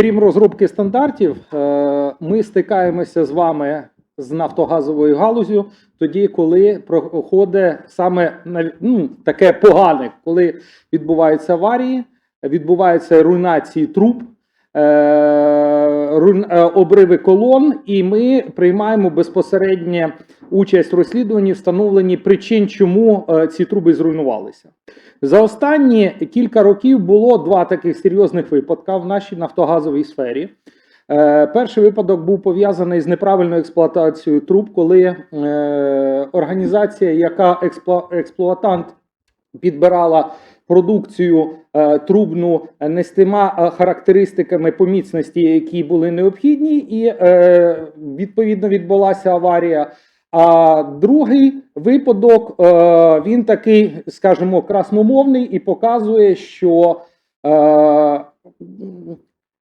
Крім розробки стандартів, е, ми стикаємося з вами з нафтогазовою галузю тоді, коли проходить саме ну, таке погане, коли відбуваються аварії, відбуваються руйнації труб, е, е, обриви колон, і ми приймаємо безпосередньо участь в розслідуванні, встановленні причин, чому ці труби зруйнувалися. За останні кілька років було два таких серйозних випадка в нашій нафтогазовій сфері. Е, Перший випадок був пов'язаний з неправильною експлуатацією труб, коли е, організація, яка експлуа- експлуатант підбирала продукцію е, трубну не з тима характеристиками по міцності, які були необхідні, і відповідно відбулася аварія. А другий випадок е, він такий, скажімо, красномовний і показує, що е,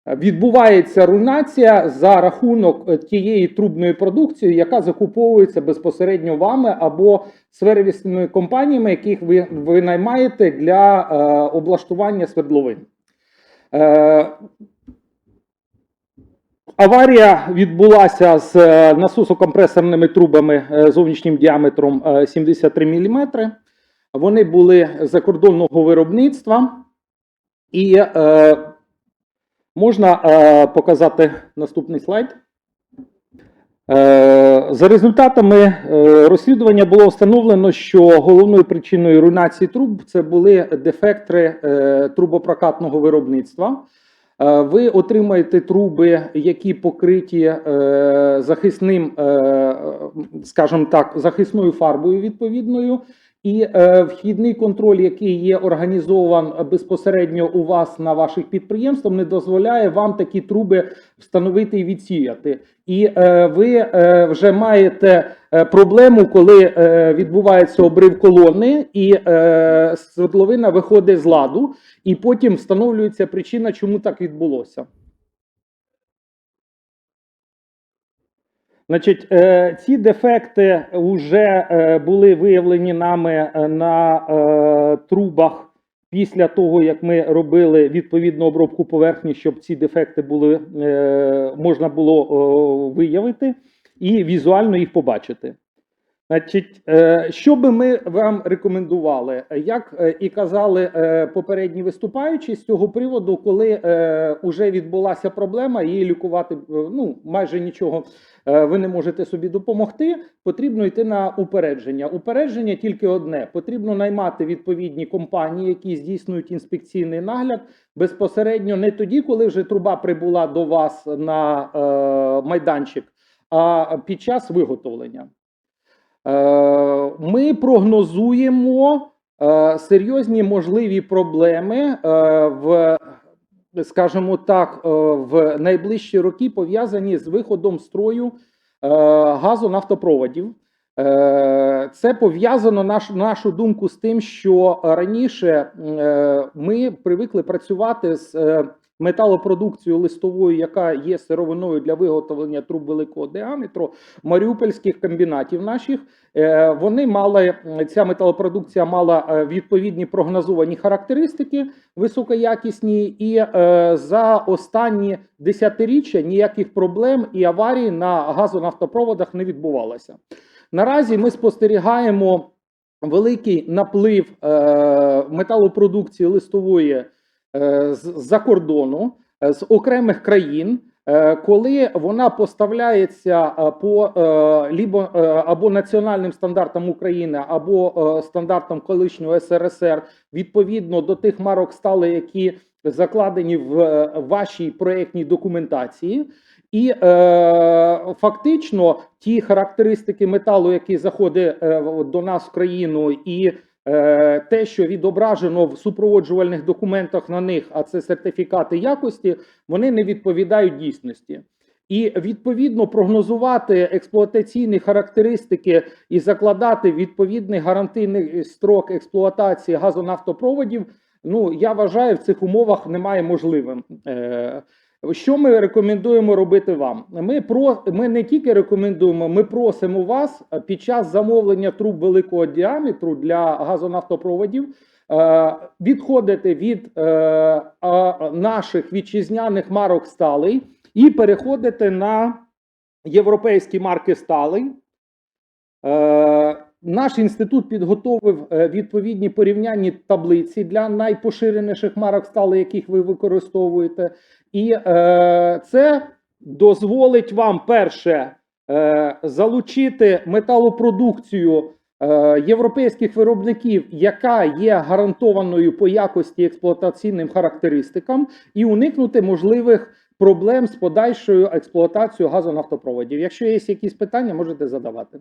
відбувається руйнація за рахунок е, тієї трубної продукції, яка закуповується безпосередньо вами або сервісними компаніями, яких ви, наймаєте для облаштування свердловин. Е, Аварія відбулася з е, насосокомпресорними трубами е, зовнішнім діаметром е, 73 мм. Вони були закордонного виробництва. І е, можна е, показати наступний слайд. Е, За результатами е, розслідування було встановлено, що головною причиною руйнації труб це були дефекти е, трубопрокатного виробництва. Е, Ви отримаєте труби, які покриті е, захисним, е, скажімо так, захисною фарбою відповідною. І е, вхідний контроль, який є організован безпосередньо у вас на ваших підприємствах, не дозволяє вам такі труби встановити і відсіяти. І е, ви е, вже маєте е, проблему, коли е, відбувається обрив колони, і е, свердловина виходить з ладу, і потім встановлюється причина, чому так відбулося. Значить, е, ці дефекти вже е, були виявлені нами е, на трубах після того, як ми робили відповідну обробку поверхні, щоб ці дефекти були, можна було виявити і візуально їх побачити. Значить, е, що би ми вам рекомендували? Як е, і казали е, попередні виступаючі з цього приводу, коли вже відбулася проблема, її лікувати ну майже нічого ви не можете собі допомогти. Потрібно йти на упередження. Упередження тільки одне: потрібно наймати відповідні компанії, які здійснюють інспекційний нагляд безпосередньо не тоді, коли вже труба прибула до вас на майданчик, а під час виготовлення. Е, Ми прогнозуємо е, серйозні можливі проблеми е, в, скажімо так, в найближчі роки пов'язані з виходом строю газонафтопроводів. Е, Це пов'язано наш, нашу думку з тим, що раніше ми привикли працювати з металопродукцією листовою, яка є сировиною для виготовлення труб великого діаметру маріупольських комбінатів наших. Е, Вони мали ця металопродукція мала е, відповідні прогнозовані характеристики високоякісні, і е, за останні десятиріччя ніяких проблем і аварій на газонафтопроводах не відбувалося. Наразі ми спостерігаємо великий наплив металопродукції листової з-за кордону, е, з окремих країн. Е, Коли вона поставляється е, по е, лібо е, або національним стандартам України, або е, стандартам колишнього СРСР, відповідно до тих марок стали, які закладені в е, вашій проєктній документації, і е, фактично ті характеристики металу, які заходить е, до нас в країну, і е, те, що відображено в супроводжувальних документах на них, а це сертифікати якості, вони не відповідають дійсності. І відповідно прогнозувати експлуатаційні характеристики і закладати відповідний гарантийний строк експлуатації газонафтопроводів. Ну я вважаю, в цих умовах немає можливим. Е, Що ми рекомендуємо робити вам? Ми про ми не тільки рекомендуємо, ми просимо вас е, під час замовлення труб великого діаметру для газонафтопроводів е, відходити від е, а, наших вітчизняних марок сталей і переходити на європейські марки сталей. Е, наш інститут підготовив е, відповідні порівнянні таблиці для найпоширеніших марок сталей, яких ви використовуєте. І е, це дозволить вам перше е, залучити металопродукцію е, європейських виробників, яка є гарантованою по якості експлуатаційним характеристикам, і уникнути можливих проблем з подальшою експлуатацією газонафтопроводів. Якщо є якісь питання, можете задавати.